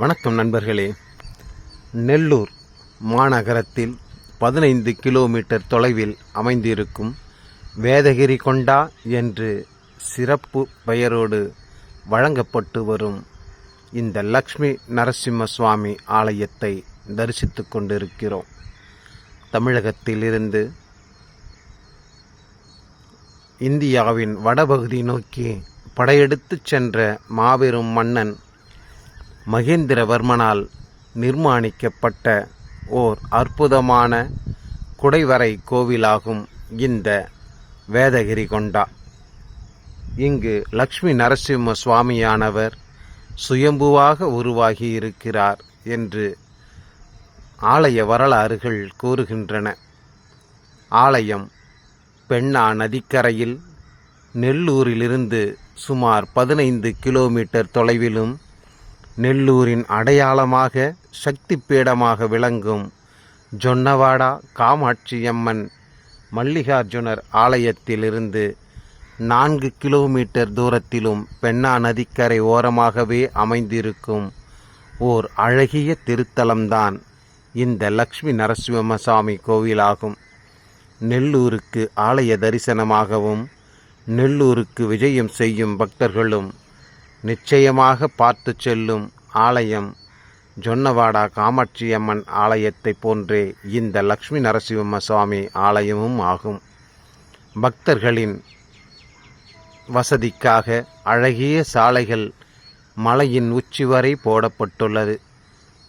வணக்கம் நண்பர்களே. நெல்லூர் மாநகரத்தில் பதினைந்து கிலோமீட்டர் தொலைவில் அமைந்திருக்கும் வேதகிரி கொண்டா என்று சிறப்பு பெயரோடு வழங்கப்பட்டு வரும் இந்த லக்ஷ்மி நரசிம்ம சுவாமி ஆலயத்தை தரிசித்து கொண்டிருக்கிறோம். தமிழகத்திலிருந்து இந்தியாவின் வடபகுதி நோக்கி படையெடுத்துச் சென்ற மாபெரும் மன்னன் மகேந்திரவர்மனால் நிர்மாணிக்கப்பட்ட ஓர் அற்புதமான குடைவரை கோவிலாகும் இந்த வேதகிரி கொண்டா. இங்கு லக்ஷ்மி நரசிம்ம சுவாமியானவர் சுயம்புவாக உருவாகி இருக்கிறார் என்று ஆலய வரலாறுகள் கூறுகின்றன. ஆலயம் பெண்ணா நதிக்கரையில் நெல்லூரிலிருந்து சுமார் பதினைந்து கிலோமீட்டர் தொலைவிலும் நெல்லூரின் அடையாளமாக சக்தி பீடமாக விளங்கும் ஜொன்னவாடா காமாட்சியம்மன் மல்லிகார்ஜுனர் ஆலயத்திலிருந்து நான்கு கிலோமீட்டர் தூரத்திலும் பெண்ணா நதிக்கரை ஓரமாகவே அமைந்திருக்கும் ஓர் அழகிய திருத்தலம்தான் இந்த லக்ஷ்மி நரசிம்மசாமி கோவிலாகும். நெல்லூருக்கு ஆலய தரிசனமாகவும் நெல்லூருக்கு விஜயம் செய்யும் பக்தர்களும் நிச்சயமாக பார்த்து செல்லும் ஆலயம் ஜொன்னவாடா காமாட்சியம்மன் ஆலயத்தை போன்றே இந்த லக்ஷ்மி நரசிம்ம சுவாமி ஆலயமும் ஆகும். பக்தர்களின் வசதிக்காக அழகிய சாலைகள் மலையின் உச்சி வரை போடப்பட்டுள்ளது.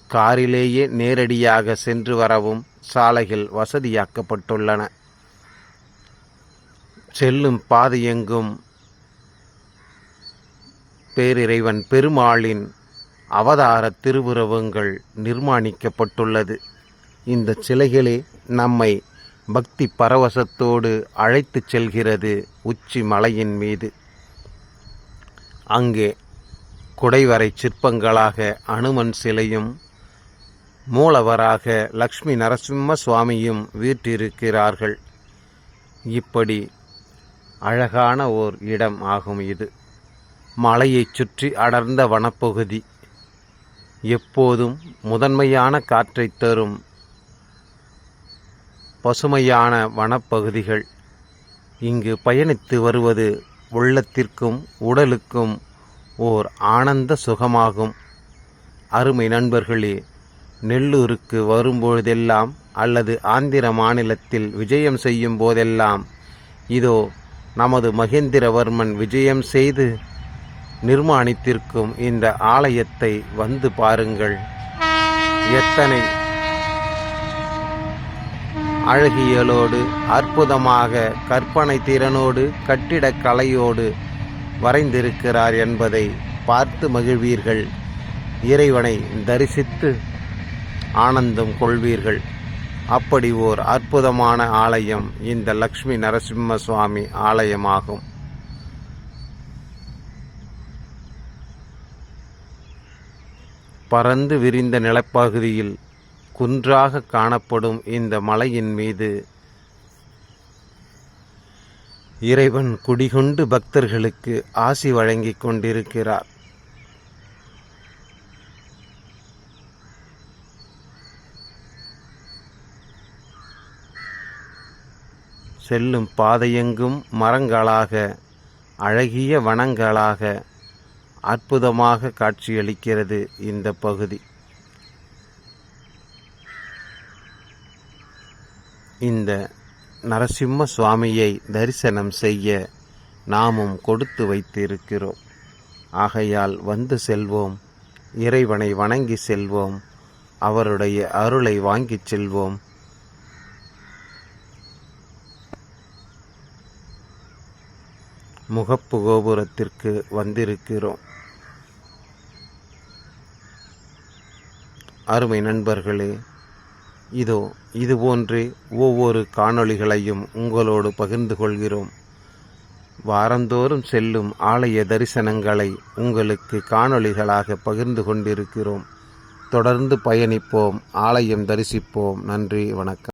காரிலேயே நேரடியாக சென்று வரவும் சாலைகள் வசதியாக்கப்பட்டுள்ளன. செல்லும் பாதையெங்கும் பேரிறைவன் பெருமாளின் அவதார திருவுருவங்கள் நிர்மாணிக்கப்பட்டுள்ளது. இந்த சிலைகளே நம்மை பக்தி பரவசத்தோடு அழைத்துச் செல்கிறது உச்சி மலையின் மீது. அங்கே குடைவரை சிற்பங்களாக அனுமன் சிலையும் மூலவராக லக்ஷ்மி நரசிம்ம சுவாமியும் வீற்றிருக்கிறார்கள். இப்படி அழகான ஓர் இடம் ஆகும் இது. மலையைச் சுற்றி அடர்ந்த வனப்பகுதி. எப்போதும் முதன்மையான காற்றைத் தரும் பசுமையான வனப்பகுதிகள். இங்கு பயணித்து வருவது உள்ளத்திற்கும் உடலுக்கும் ஓர் ஆனந்த சுகமாகும். அருமை நண்பர்களே நெல்லூருக்கு வரும்பொழுதெல்லாம் அல்லது ஆந்திர மாநிலத்தில் விஜயம் செய்யும் போதெல்லாம் இதோ நமது மகேந்திரவர்மன் விஜயம் செய்து நிர்மாணித்திருக்கும் இந்த ஆலயத்தை வந்து பாருங்கள். எத்தனை அழகியலோடு அற்புதமாக கற்பனை திறனோடு கட்டிடக்கலையோடு வரைந்திருக்கிறார் என்பதை பார்த்து மகிழ்வீர்கள். இறைவனை தரிசித்து ஆனந்தம் கொள்வீர்கள். அப்படி ஓர் அற்புதமான ஆலயம் இந்த லக்ஷ்மி நரசிம்ம சுவாமி ஆலயமாகும். பறந்து விரிந்த நிலப்பகுதியில் குன்றாக காணப்படும் இந்த மலையின் மீது இறைவன் குடிகொண்டு பக்தர்களுக்கு ஆசி வழங்கிக் கொண்டிருக்கிறார். செல்லும் பாதையெங்கும் மரங்களாக அழகிய வனங்களாக அற்புதமாக காட்சியளிக்கிறது இந்த பகுதி. இந்த நரசிம்ம சுவாமியை தரிசனம் செய்ய நாமும் கொடுத்து வைத்திருக்கிறோம். ஆகையால் வந்து செல்வோம். இறைவனை வணங்கி செல்வோம். அவருடைய அருளை வாங்கிச் செல்வோம். முகப்பு கோபுரத்திற்கு வந்திருக்கிறோம். அருமை நண்பர்களே இதோ இதுபோன்று ஒவ்வொரு காணொளிகளையும் உங்களோடு பகிர்ந்து கொள்கிறோம். வாரந்தோறும் செல்லும் ஆலய தரிசனங்களை உங்களுக்கு காணொளிகளாக பகிர்ந்து கொண்டிருக்கிறோம். தொடர்ந்து பயணிப்போம் ஆலயம் தரிசிப்போம். நன்றி வணக்கம்.